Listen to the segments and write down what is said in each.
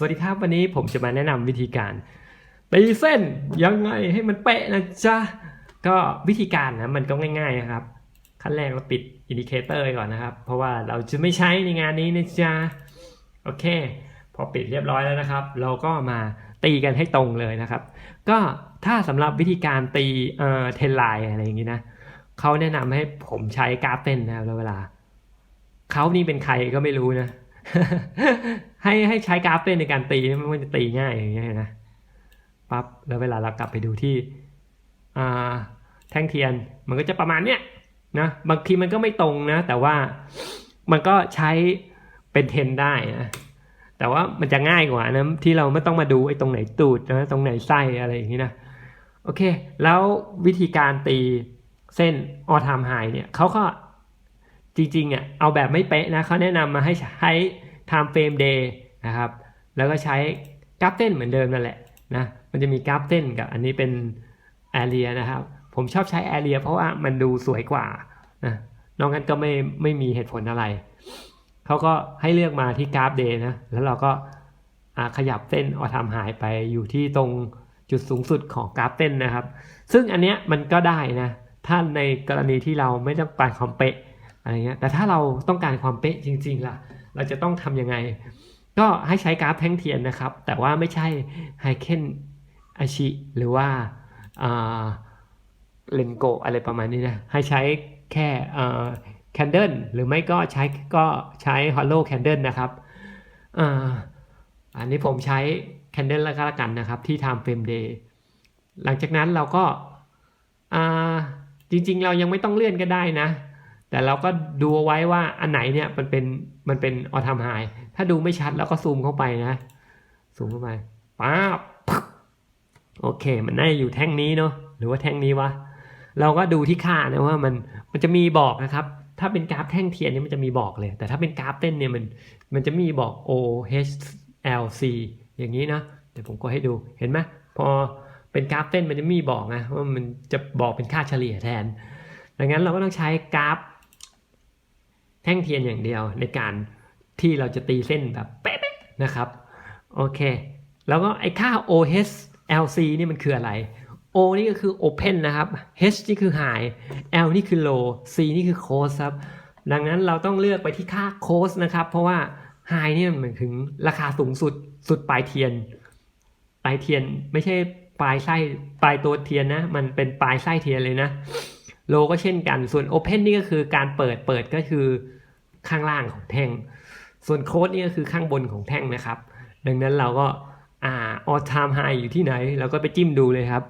สวัสดีครับวันนี้ผมจะมาแนะนำวิธีการตีเส้นยังไงให้มันเป๊ะนะจ๊ะ ก็วิธีการนะมันก็ง่ายๆนะครับ ขั้นแรกเราปิดอินดิเคเตอร์ก่อนนะครับ เพราะว่าเราจะไม่ใช้ในงานนี้นะจ๊ะ โอเค พอปิดเรียบร้อยแล้วนะครับ เราก็มาตีกันให้ตรงเลยนะครับ ก็ถ้าสำหรับวิธีการตีเอ่อเทนไลน์อะไรอย่างนี้นะเขาแนะนำให้ผมใช้กราฟเต้นนะครับเวลาเขานี่เป็นใครก็ไม่รู้นะ ให้ให้ใช้กราฟเต้นในการตีมันจะตีง่ายอย่างเงี้ยนะปั๊บแล้วเวลาเรากลับไปดูที่อ่าแท่งเทียนมันก็จะประมาณเนี้ยนะบางทีมันก็ไม่ตรงนะ แต่ว่ามันก็ใช้เป็นเทนได้นะแต่ว่ามันจะง่ายกว่านะที่เราไม่ต้องมาดูไอ้ตรงไหนตูดนะตรงไหนไส้อะไรอย่างนี้นะโอเค แล้ววิธีการตีเส้นออทามไฮเนี่ยเขาก็ จริงๆอะเอาแบบไม่เป๊ะนะเขาแนะนำมาให้ใช้ time frame day นะครับแล้วก็ใช้กราฟเต้นเหมือนเดิมนั่นแหละนะมันจะมีกราฟเต้นกับอันนี้เป็น area นะครับ ผมชอบใช้ area เพราะว่ามันดูสวยกว่านะนอกนั้นก็ไม่ไม่มีเหตุผลอะไร เขาก็ให้เลือกมาที่กราฟ day นะ แล้วเราก็ขยับเส้นออทำหายไปอยู่ที่ตรงจุดสูงสุดของกราฟเต้นนะครับ ซึ่งอันเนี้ยมันก็ได้นะ ถ้าในกรณีที่เราไม่ต้องการความเป๊ะ อะไรเงี้ยแต่ถ้าเราต้องการความเป๊ะจริง ๆล่ะ เราจะต้องทำยังไง ก็ให้ใช้กราฟแท่งเทียนนะครับ แต่ว่าไม่ใช่ไฮเคนอาชิ หรือว่าเลนโกอะไรประมาณนี้นะ ให้ใช้แค่แคนเดิลหรือไม่ก็ใช้ก็ใช้ฮอลโลแคนเดิลนะครับอ,อันนี้ผมใช้แคนเดิลแล้วก็แล้วกันนะครับที่ทำเฟรมเดย์หลังจากนั้นเราก็จริงๆ เรายังไม่ต้องเลื่อนก็ได้นะ แต่เราก็ดูเอาไว้ว่าอันไหนเนี่ยมันเป็นมันเป็นออทามไฮถ้าดูไม่ชัดเราก็ซูมเข้าไปนะ ซูมเข้าไปป๊าบโอเค มันน่าจะอยู่แท่งนี้เนาะหรือว่าแท่งนี้วะเราก็ดูที่ค่านะว่ามันมันจะมีบอกนะครับ ถ้าเป็นกราฟแท่งเทียนนี่มันจะมีบอกเลย แต่ถ้าเป็นกราฟเต้นเนี่ยมันมันจะมีบอก O H L C อย่างนี้นะเดี๋ยวผมก็ให้ดูเห็นไหมพอเป็นกราฟเต้นมันจะมีบอกนะว่ามันจะบอกเป็นค่าเฉลี่ยแทน ดังนั้นเราก็ต้องใช้กราฟ แท่งเทียนอย่างเดียวในการที่เราจะตีเส้นแบบเป๊ะๆนะครับโอเค แล้วก็ไอ้ค่า OHLC นี่มันคืออะไร O นี่ก็คือ Open นะครับ H นี่คือ High L นี่คือ Low C นี่คือ Close ครับ ดังนั้นเราต้องเลือกไปที่ค่า Close นะครับ เพราะว่า High นี่มันถึงราคาสูงสุดสุดปลายเทียน ปลายเทียนไม่ใช่ปลายไส้ปลายตัวเทียนนะ มันเป็นปลายไส้เทียนเลยนะโลก็เช่นกัน ส่วน Open นี่ก็คือการเปิดเปิดก็คือ ข้างล่างของแท่ง ส่วนโค้ดนี่ก็คือข้างบนของแท่งนะครับ ดังนั้นเราก็อ่า all time high อยู่ที่ไหน เราก็ไปจิ้มดูเลยครับ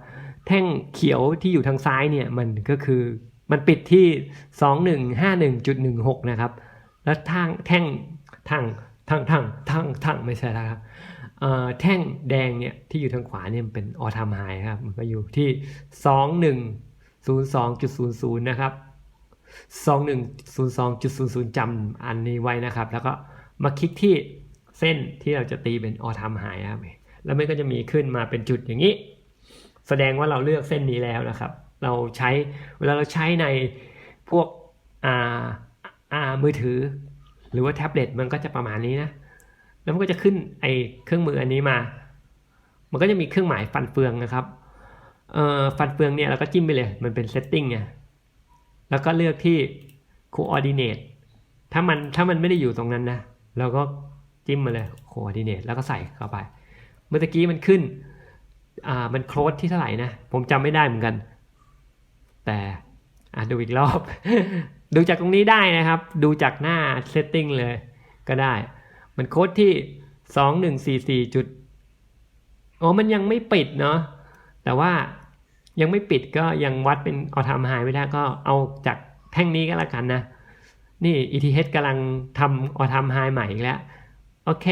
แท่งเขียวที่อยู่ทางซ้ายเนี่ยมันก็คือมันปิดที่ 2151.16 นะครับ แล้วทางแท่งทางทางทางทางทางไม่ใช่แล้วครับแท่งแดงเนี่ยที่อยู่ทางขวาเนี่ยมันเป็น all time high ครับ มันก็อยู่ที่22.00 นะครับ 2102.00จำอันนี้ไว้นะครับ แล้วก็มาคลิกที่เส้นที่เราจะตีเป็นออทามหายครับแล้วมันก็จะมีขึ้นมาเป็นจุดอย่างนี้ แสดงว่าเราเลือกเส้นนี้แล้วนะครับ เราใช้เวลาเราใช้ในพวกอ่าอ่ามือถือ หรือว่าแท็บเล็ตมันก็จะประมาณนี้นะ แล้วมันก็จะขึ้นไอเครื่องมืออันนี้มา มันก็จะมีเครื่องหมายฟันเฟืองนะครับเอ่อฟันเฟืองเนี่ยเราก็จิ้มไปเลย มันเป็นเซตติ้งไง แล้วก็เลือกที่ coordinate ถ้ามันถ้ามันไม่ได้อยู่ตรงนั้นนะเราก็จิ้มมาเลย coordinate แล้วก็ใส่เข้าไป เมื่อกี้มันขึ้นอ่ามันโคลดที่เท่าไหร่นะ ผมจำไม่ได้เหมือนกัน แต่อะดูอีกรอบ ดูจากตรงนี้ได้นะครับ ดูจากหน้า setting เลยก็ได้ มันโค้ดที่สองหนึ่งสี่สี่จุดอ๋อมันยังไม่ปิดเนาะแต่ว่า ยังไม่ปิดก็ยังวัดเป็นออทามไฮไม่ได้ก็เอาจากแท่งนี้ก็แล้วกันนะ นี่ ETH กำลังทำออทามไฮใหม่อีกแล้ว โอเค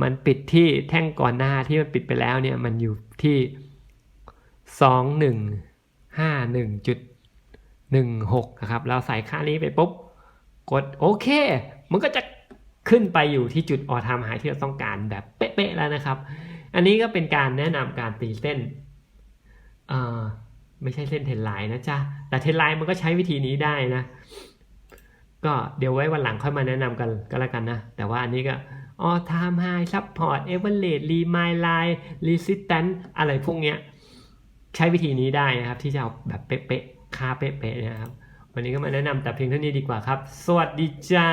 มันปิดที่แท่งก่อนหน้าที่มันปิดไปแล้วเนี่ย มันอยู่ที่สองหนึ่งห้าหนึ่งจุดหนึ่งหกนะครับ เราใส่ค่านี้ไปปุ๊บ กดโอเค มันก็จะขึ้นไปอยู่ที่จุดออทามไฮที่เราต้องการแบบเป๊ะๆแล้วนะครับ อันนี้ก็เป็นการแนะนำการตีเส้น อ่อไม่ใช่เส้นเทนไลน์นะจ๊ะ แต่เทนไลน์มันก็ใช้วิธีนี้ได้นะ ก็เดี๋ยวไว้วันหลังค่อยมาแนะนำกันก็แล้วกันนะ แต่ว่าอันนี้ก็ all time high support average remind line resistance อะไรพวกเนี้ย ใช้วิธีนี้ได้นะครับ ที่จะเอาแบบเป๊ะๆค่าเป๊ะๆนะครับ วันนี้ก็มาแนะนำแต่เพียงเท่านี้ดีกว่าครับ สวัสดีจ้า